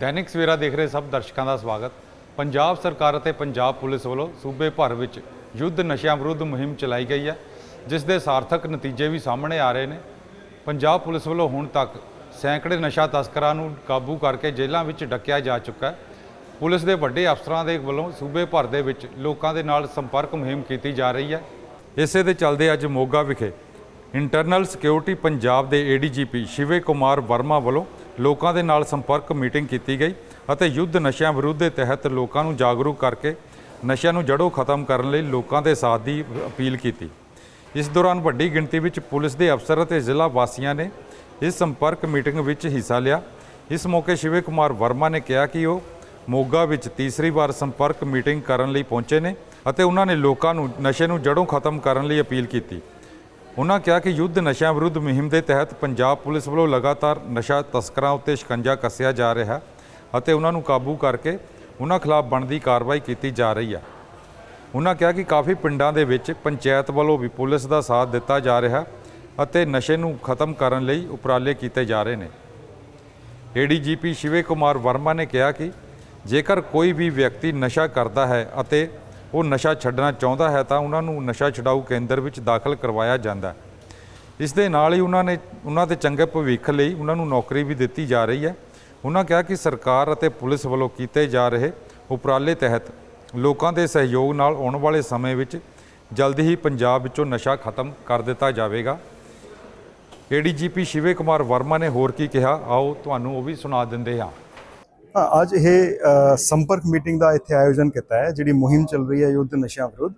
ਦੈਨਿਕ ਸਵੇਰਾ ਦੇਖ ਰਹੇ ਸਭ ਦਰਸ਼ਕਾਂ ਦਾ ਸਵਾਗਤ। ਪੰਜਾਬ ਸਰਕਾਰ ਅਤੇ ਪੰਜਾਬ ਪੁਲਿਸ ਵੱਲੋਂ ਸੂਬੇ ਭਰ ਵਿੱਚ ਯੁੱਧ ਨਸ਼ਿਆਂ ਵਿਰੁੱਧ ਮੁਹਿੰਮ ਚਲਾਈ ਗਈ ਹੈ, ਜਿਸ ਦੇ ਸਾਰਥਕ ਨਤੀਜੇ ਵੀ ਸਾਹਮਣੇ ਆ ਰਹੇ ਨੇ। ਪੰਜਾਬ ਪੁਲਿਸ ਵੱਲੋਂ ਹੁਣ ਤੱਕ ਸੈਂਕੜੇ ਨਸ਼ਾ ਤਸਕਰਾਂ ਨੂੰ ਕਾਬੂ ਕਰਕੇ ਜੇਲ੍ਹਾਂ ਵਿੱਚ ਡੱਕਿਆ ਜਾ ਚੁੱਕਾ ਹੈ। ਪੁਲਿਸ ਦੇ ਵੱਡੇ ਅਫਸਰਾਂ ਦੇ ਵੱਲੋਂ ਸੂਬੇ ਭਰ ਦੇ ਵਿੱਚ ਲੋਕਾਂ ਦੇ ਨਾਲ ਸੰਪਰਕ ਮੁਹਿੰਮ ਕੀਤੀ ਜਾ ਰਹੀ ਹੈ। ਇਸੇ ਦੇ ਚੱਲਦੇ ਅੱਜ ਮੋਗਾ ਵਿਖੇ ਇੰਟਰਨਲ ਸਿਕਿਉਰਿਟੀ ਪੰਜਾਬ ਦੇ ਏਡੀਜੀਪੀ ਸ਼ਿਵੇ ਕੁਮਾਰ ਵਰਮਾ ਵੱਲੋਂ ਲੋਕਾਂ ਦੇ ਨਾਲ ਸੰਪਰਕ ਮੀਟਿੰਗ ਕੀਤੀ ਗਈ ਅਤੇ ਯੁੱਧ ਨਸ਼ਿਆਂ ਵਿਰੁੱਧ ਦੇ ਤਹਿਤ ਲੋਕਾਂ ਨੂੰ ਜਾਗਰੂਕ ਕਰਕੇ ਨਸ਼ਿਆਂ ਨੂੰ ਜੜੋਂ ਖਤਮ ਕਰਨ ਲਈ ਲੋਕਾਂ ਦੇ ਸਾਥ ਦੀ ਅਪੀਲ ਕੀਤੀ। ਇਸ ਦੌਰਾਨ ਵੱਡੀ ਗਿਣਤੀ ਵਿੱਚ ਪੁਲਿਸ ਦੇ ਅਫਸਰ ਅਤੇ ਜ਼ਿਲ੍ਹਾ ਵਾਸੀਆਂ ਨੇ ਇਸ ਸੰਪਰਕ ਮੀਟਿੰਗ ਵਿੱਚ ਹਿੱਸਾ ਲਿਆ। ਇਸ ਮੌਕੇ ਸ਼ਿਵੇ ਕੁਮਾਰ ਵਰਮਾ ਨੇ ਕਿਹਾ ਕਿ ਉਹ ਮੋਗਾ ਵਿੱਚ ਤੀਸਰੀ ਵਾਰ ਸੰਪਰਕ ਮੀਟਿੰਗ ਕਰਨ ਲਈ ਪਹੁੰਚੇ ਨੇ ਅਤੇ ਉਹਨਾਂ ਨੇ ਲੋਕਾਂ ਨੂੰ ਨਸ਼ੇ ਨੂੰ ਜੜੋਂ ਖਤਮ ਕਰਨ ਲਈ ਅਪੀਲ ਕੀਤੀ। ਉਹਨਾਂ ਕਿਹਾ ਕਿ ਯੁੱਧ ਨਸ਼ਿਆਂ ਵਿਰੁੱਧ ਮੁਹਿੰਮ ਦੇ ਤਹਿਤ ਪੰਜਾਬ ਪੁਲਿਸ ਵੱਲੋਂ ਲਗਾਤਾਰ ਨਸ਼ਾ ਤਸਕਰਾਂ ਉੱਤੇ ਸ਼ਿਕੰਜਾ ਕੱਸਿਆ ਜਾ ਰਿਹਾ ਅਤੇ ਉਹਨਾਂ ਨੂੰ ਕਾਬੂ ਕਰਕੇ ਉਹਨਾਂ ਖਿਲਾਫ ਬਣਦੀ ਕਾਰਵਾਈ ਕੀਤੀ ਜਾ ਰਹੀ ਹੈ। ਉਹਨਾਂ ਕਿਹਾ ਕਿ ਕਾਫੀ ਪਿੰਡਾਂ ਦੇ ਵਿੱਚ ਪੰਚਾਇਤ ਵੱਲੋਂ ਵੀ ਪੁਲਿਸ ਦਾ ਸਾਥ ਦਿੱਤਾ ਜਾ ਰਿਹਾ ਅਤੇ ਨਸ਼ੇ ਨੂੰ ਖਤਮ ਕਰਨ ਲਈ ਉਪਰਾਲੇ ਕੀਤੇ ਜਾ ਰਹੇ ਨੇ। ਏਡੀਜੀਪੀ ਸ਼ਿਵੇ ਕੁਮਾਰ ਵਰਮਾ ਨੇ ਕਿਹਾ ਕਿ ਜੇਕਰ ਕੋਈ ਵੀ ਵਿਅਕਤੀ ਨਸ਼ਾ ਕਰਦਾ ਹੈ ਅਤੇ ਉਹ ਨਸ਼ਾ ਛੱਡਣਾ ਚਾਹੁੰਦਾ ਹੈ ਤਾਂ ਉਹਨਾਂ ਨੂੰ ਨਸ਼ਾ ਛਡਾਊ ਕੇਂਦਰ ਵਿੱਚ ਦਾਖਲ ਕਰਵਾਇਆ ਜਾਂਦਾ ਹੈ। ਇਸ ਦੇ ਨਾਲ ਹੀ ਉਹਨਾਂ ਨੇ, ਉਹਨਾਂ ਦੇ ਚੰਗੇ ਭਵਿੱਖ ਲਈ ਉਹਨਾਂ ਨੂੰ ਨੌਕਰੀ ਵੀ ਦਿੱਤੀ ਜਾ ਰਹੀ ਹੈ। ਉਹਨਾਂ ਕਿਹਾ ਕਿ ਸਰਕਾਰ ਅਤੇ ਪੁਲਿਸ ਵੱਲੋਂ ਕੀਤੇ ਜਾ ਰਹੇ ਉਪਰਾਲੇ ਤਹਿਤ ਲੋਕਾਂ ਦੇ ਸਹਿਯੋਗ ਨਾਲ ਆਉਣ ਵਾਲੇ ਸਮੇਂ ਵਿੱਚ ਜਲਦੀ ਹੀ ਪੰਜਾਬ ਵਿੱਚੋਂ ਨਸ਼ਾ ਖਤਮ ਕਰ ਦਿੱਤਾ ਜਾਵੇਗਾ। ਏਡੀਜੀਪੀ ਸ਼ਿਵੇ ਕੁਮਾਰ ਵਰਮਾ ਨੇ ਹੋਰ ਕੀ ਕਿਹਾ? ਆਓ ਤੁਹਾਨੂੰ ਉਹ ਵੀ ਸੁਣਾ ਦਿੰਦੇ ਹਾਂ ਹਾਂ। ਅੱਜ ਇਹ ਸੰਪਰਕ ਮੀਟਿੰਗ ਦਾ ਇੱਥੇ ਆਯੋਜਨ ਕੀਤਾ ਹੈ, ਜਿਹੜੀ ਮੁਹਿੰਮ ਚੱਲ ਰਹੀ ਹੈ ਯੁੱਧ ਨਸ਼ਿਆਂ ਵਿਰੁੱਧ।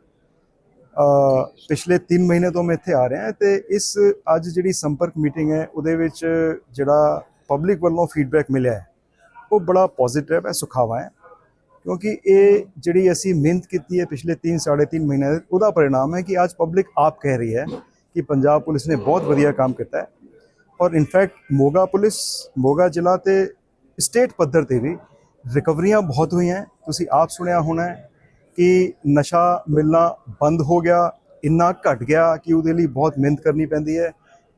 ਪਿਛਲੇ 3 ਮਹੀਨੇ ਤੋਂ ਮੈਂ ਇੱਥੇ ਆ ਰਿਹਾ ਤੇ ਇਸ ਅੱਜ ਜਿਹੜੀ ਸੰਪਰਕ ਮੀਟਿੰਗ ਹੈ, ਉਹਦੇ ਵਿੱਚ ਜਿਹੜਾ ਪਬਲਿਕ ਵੱਲੋਂ ਫੀਡਬੈਕ ਮਿਲਿਆ ਹੈ, ਉਹ ਬੜਾ ਪੋਜ਼ਿਟਿਵ ਹੈ, ਸੁਖਾਵਾ ਹੈ। ਕਿਉਂਕਿ ਇਹ ਜਿਹੜੀ ਅਸੀਂ ਮਿਹਨਤ ਕੀਤੀ ਹੈ ਪਿਛਲੇ 3 3.5 ਮਹੀਨੇ ਦੇ ਉਹਦਾ ਪਰਿਣਾਮ ਹੈ ਕਿ ਅੱਜ ਪਬਲਿਕ ਆਪ ਕਹਿ ਰਹੀ ਹੈ ਕਿ ਪੰਜਾਬ ਪੁਲਿਸ ਨੇ ਬਹੁਤ ਵਧੀਆ ਕੰਮ ਕੀਤਾ ਹੈ। ਔਰ ਇਨਫੈਕਟ ਮੋਗਾ ਪੁਲਿਸ, ਮੋਗਾ ਜ਼ਿਲ੍ਹਾ ਤੇ ਸਟੇਟ ਪੱਧਰ ਤੇ ਵੀ ਰਿਕਵਰੀਆਂ ਬਹੁਤ ਹੋਈਆਂ। ਤੁਸੀਂ ਆਪ ਸੁਣਿਆ ਹੋਣਾ ਕਿ ਨਸ਼ਾ ਮਿਲਣਾ ਬੰਦ ਹੋ ਗਿਆ ਇੰਨਾ ਘਟ ਗਿਆ ਕਿ ਉਹਦੇ ਲਈ ਬਹੁਤ ਮਿਹਨਤ ਕਰਨੀ ਪੈਂਦੀ ਹੈ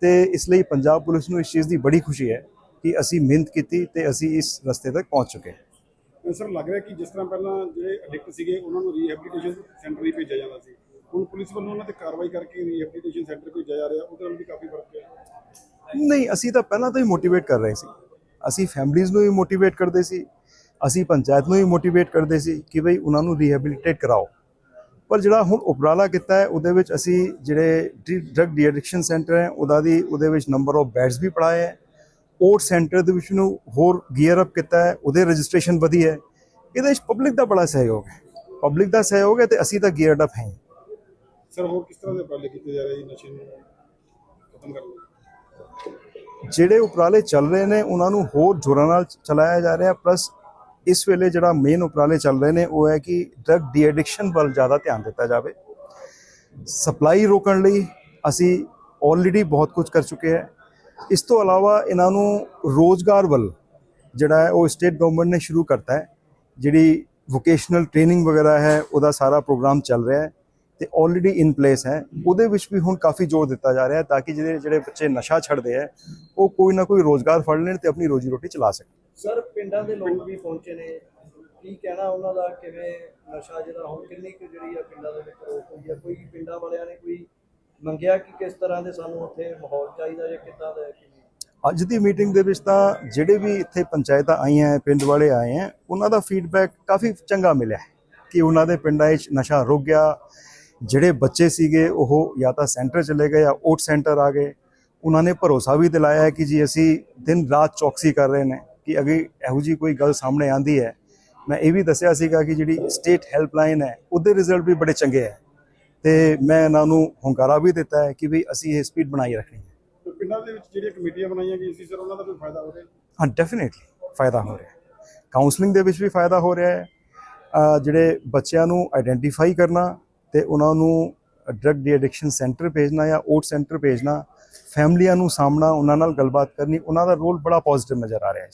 ਤੇ ਇਸ ਲਈ ਪੰਜਾਬ ਪੁਲਿਸ ਨੂੰ ਇਸ ਚੀਜ਼ ਦੀ ਬੜੀ ਖੁਸ਼ੀ ਹੈ ਕਿ ਅਸੀਂ ਮਿਹਨਤ ਕੀਤੀ ਤੇ ਅਸੀਂ ਇਸ ਰਸਤੇ ਤੱਕ ਪਹੁੰਚ ਚੁੱਕੇ ਹਾਂ। ਸਰ ਲੱਗ ਰਿਹਾ ਕਿ ਜਿਸ ਤਰ੍ਹਾਂ ਪਹਿਲਾਂ ਜਿਹੜੇ ਐਡਿਕਟ ਸੀਗੇ ਉਹਨਾਂ ਨੂੰ ਰੀਹੈਬਿਲਿਟੇਸ਼ਨ ਸੈਂਟਰ ਹੀ ਭੇਜਿਆ ਜਾਂਦਾ ਸੀ। ਹੁਣ ਪੁਲਿਸ ਵੱਲੋਂ ਉਹਨਾਂ ਤੇ ਕਾਰਵਾਈ ਕਰਕੇ ਰੀਹੈਬਿਲਿਟੇਸ਼ਨ ਸੈਂਟਰ ਭੇਜਿਆ ਜਾ ਰਿਹਾ ਉਹਦੇ ਨਾਲ ਵੀ ਕਾਫੀ ਫ਼ਰਕ ਹੈ ਨਹੀਂ ਅਸੀਂ ਤਾਂ ਪਹਿਲਾਂ ਤੋਂ ਹੀ ਮੋਟੀਵੇਟ ਕਰ ਰਹੇ ਸੀ। ਅਸੀਂ ਫੈਮਲੀਆਂ ਨੂੰ ਵੀ ਮੋਟੀਵੇਟ ਕਰਦੇ ਸੀ, ਅਸੀਂ ਪੰਚਾਇਤ ਨੂੰ ਵੀ ਮੋਟੀਵੇਟ ਕਰਦੇ ਸੀ ਕਿ ਭਈ ਉਹਨਾਂ ਨੂੰ ਰੀਹੈਬਿਲਿਟੇਟ ਕਰਾਓ। ਪਰ ਜਿਹੜਾ ਹੁਣ ਉਪਰਾਲਾ ਕੀਤਾ ਹੈ, ਉਹਦੇ ਵਿੱਚ ਅਸੀਂ ਜਿਹੜੇ ਡਰਗ ਡੀਐਡਿਕਸ਼ਨ ਸੈਂਟਰ ਹੈ, ਉਹਦਾ ਦੀ ਉਹਦੇ ਵਿੱਚ ਨੰਬਰ ਆਫ ਬੈਡਸ ਵੀ ਪੜਾਏ ਹੈ। ਓਟ ਸੈਂਟਰ ਦੇ ਵਿੱਚ ਨੂੰ ਹੋਰ ਗੀਅਰ ਅਪ ਕੀਤਾ ਹੈ, ਉਹਦੇ ਰਜਿਸਟ੍ਰੇਸ਼ਨ ਵਧੀ ਹੈ। ਇਹਦੇ ਵਿੱਚ ਪਬਲਿਕ ਦਾ ਬੜਾ ਸਹਿਯੋਗ ਹੈ। ਪਬਲਿਕ ਦਾ ਸਹਿਯੋਗ ਹੈ ਤੇ ਅਸੀਂ ਤਾਂ ਗੀਅਰਡ ਅਪ ਹਾਂ ਸਰ ਹੋਰ ਕਿਸ ਤਰ੍ਹਾਂ ਦੇ ਉਪਰਾਲੇ ਕੀਤੇ ਜਾ ਰਹੇ ਜੀ ਨਸ਼ੇ ਨੂੰ ਖਤਮ ਕਰਨ ਲਈ? ਜਿਹੜੇ ਉਪਰਾਲੇ ਚੱਲ ਰਹੇ ਨੇ, ਉਹਨਾਂ ਨੂੰ ਹੋਰ ਜ਼ੋਰਾਂ ਨਾਲ ਚਲਾਇਆ ਜਾ ਰਿਹਾ ਪਲੱਸ ਇਸ ਵੇਲੇ ਜਿਹੜਾ ਮੇਨ ਉਪਰਾਲੇ ਚੱਲ ਰਹੇ ਨੇ, ਉਹ ਹੈ ਕਿ ਡਰਗ ਡੀ ਐਡਿਕਸ਼ਨ ਵੱਲ ਜ਼ਿਆਦਾ ਧਿਆਨ ਦਿੱਤਾ ਜਾਵੇ। ਸਪਲਾਈ ਰੋਕਣ ਲਈ ਅਸੀਂ ਆਲਰੇਡੀ ਬਹੁਤ ਕੁਝ ਕਰ ਚੁੱਕੇ ਹਾਂ। ਇਸ ਤੋਂ ਇਲਾਵਾ ਇਹਨਾਂ ਨੂੰ ਰੋਜ਼ਗਾਰ ਵੱਲ ਜਿਹੜਾ ਹੈ, ਉਹ ਸਟੇਟ ਗਵਰਨਮੈਂਟ ਨੇ ਸ਼ੁਰੂ ਕਰਤਾ ਹੈ। ਜਿਹੜੀ ਵੋਕੇਸ਼ਨਲ ਟ੍ਰੇਨਿੰਗ ਵਗੈਰਾ ਹੈ, ਉਹਦਾ ਸਾਰਾ ਪ੍ਰੋਗਰਾਮ ਚੱਲ ਰਿਹਾ ਹੈ। ਤੇ ਆਲਰੇਡੀ ਇਨ ਪਲੇਸ ਹੈ। ਉਹਦੇ ਵਿੱਚ ਵੀ ਹੁਣ ਕਾਫੀ ਜ਼ੋਰ ਦਿੱਤਾ ਜਾ ਰਿਹਾ ਹੈ ਤਾਂ ਕਿ ਜਿਹੜੇ ਜਿਹੜੇ ਬੱਚੇ ਨਸ਼ਾ ਛੱਡਦੇ ਆ ਉਹ ਕੋਈ ਨਾ ਕੋਈ ਰੋਜ਼ਗਾਰ ਫੜ ਲੈਣ ਤੇ ਆਪਣੀ ਰੋਜੀ ਰੋਟੀ ਚਲਾ ਸਕਣ। ਸਰ ਪਿੰਡਾਂ ਦੇ ਲੋਕ ਵੀ ਪਹੁੰਚੇ ਨੇ। ਕੀ ਕਹਿਣਾ ਉਹਨਾਂ ਦਾ ਕਿਵੇਂ ਨਸ਼ਾ ਜਿਹੜਾ ਹੁਣ ਕਿੰਨੀ ਕੁ ਜਿਹੜੀ ਆ ਪਿੰਡਾਂ ਦੇ ਵਿੱਚ ਰੋਕ ਹੋਈ ਆ ਕੋਈ ਪਿੰਡਾਂ ਵਾਲਿਆਂ ਨੇ ਕੋਈ ਮੰਗਿਆ ਕਿ ਕਿਸ ਤਰ੍ਹਾਂ ਦੇ ਸਾਨੂੰ ਉੱਥੇ ਮਾਹੌਲ ਚਾਹੀਦਾ ਜਾਂ ਕਿੱਦਾਂ ਦਾ ਅੱਜ ਦੀ ਮੀਟਿੰਗ ਦੇ ਵਿੱਚ ਤਾਂ ਜਿਹੜੇ ਵੀ ਇੱਥੇ ਪੰਚਾਇਤਾਂ ਆਈਆਂ ਪਿੰਡ ਵਾਲੇ ਆਏ ਹੈ ਉਹਨਾਂ ਦਾ ਫੀਡਬੈਕ ਕਾਫੀ ਚੰਗਾ ਮਿਲਿਆ ਕਿ ਉਹਨਾਂ ਦੇ ਪਿੰਡਾਂ ਵਿੱਚ ਨਸ਼ਾ ਰੁਕ ਗਿਆ। ਜਿਹੜੇ ਬੱਚੇ ਸੀਗੇ ਉਹ ਜਾਂ ਤਾਂ ਸੈਂਟਰ ਚਲੇ ਗਏ ਜਾਂ ਓਟ ਸੈਂਟਰ ਆ ਗਏ। ਉਹਨਾਂ ਨੇ ਭਰੋਸਾ ਵੀ ਦਿਲਾਇਆ ਹੈ ਕਿ ਜੀ ਅਸੀਂ ਦਿਨ ਰਾਤ ਚੌਕਸੀ ਕਰ ਰਹੇ ਨੇ ਕਿ ਅਗੇ ਇਹੋ ਜੀ ਕੋਈ ਗੱਲ ਸਾਹਮਣੇ ਆਂਦੀ ਹੈ। ਮੈਂ ਇਹ ਵੀ ਦੱਸਿਆ ਸੀਗਾ ਕਿ ਜਿਹੜੀ ਸਟੇਟ ਹੈਲਪਲਾਈਨ ਹੈ ਉਹਦੇ ਰਿਜ਼ਲਟ ਵੀ ਬੜੇ ਚੰਗੇ ਹੈ। ਤੇ ਮੈਂ ਇਹਨਾਂ ਨੂੰ ਹੁੰਗਾਰਾ ਵੀ ਦਿੱਤਾ ਹੈ ਕਿ ਵੀ ਅਸੀਂ ਇਹ ਸਪੀਡ ਬਣਾਈ ਰੱਖਣੀ ਹੈ। ਪਿੰਡਾਂ ਦੇ ਵਿੱਚ ਜਿਹੜੀਆਂ ਕਮੇਟੀਆਂ ਬਣਾਈਆਂ ਗਈਆਂ ਸੀ ਸਰ ਉਹਨਾਂ ਦਾ ਕੋਈ ਫਾਇਦਾ ਹੋ ਰਿਹਾ ਹਾਂ? ਡੈਫੀਨਿਟਲੀ ਫਾਇਦਾ ਹੋ ਰਿਹਾ ਹੈ। ਕਾਉਂਸਲਿੰਗ ਦੇ ਵਿੱਚ ਵੀ ਫਾਇਦਾ ਹੋ ਰਿਹਾ ਹੈ। ਜਿਹੜੇ ਬੱਚਿਆਂ ਨੂੰ ਆਇਡੈਂਟੀਫਾਈ ਕਰਨਾ ਤੇ ਉਹਨਾਂ ਨੂੰ ਡਰੱਗ ਡੀ ਐਡਿਕਸ਼ਨ ਸੈਂਟਰ ਭੇਜਣਾ ਜਾਂ ਓਟ ਸੈਂਟਰ ਭੇਜਣਾ, ਫੈਮਲੀਆਂ ਨੂੰ ਸਾਹਮਣਾ, ਉਹਨਾਂ ਨਾਲ ਗੱਲਬਾਤ ਕਰਨੀ, ਉਹਨਾਂ ਦਾ ਰੋਲ ਬੜਾ ਪੋਜ਼ਿਟਿਵ ਨਜ਼ਰ ਆ ਰਿਹਾ ਹੈ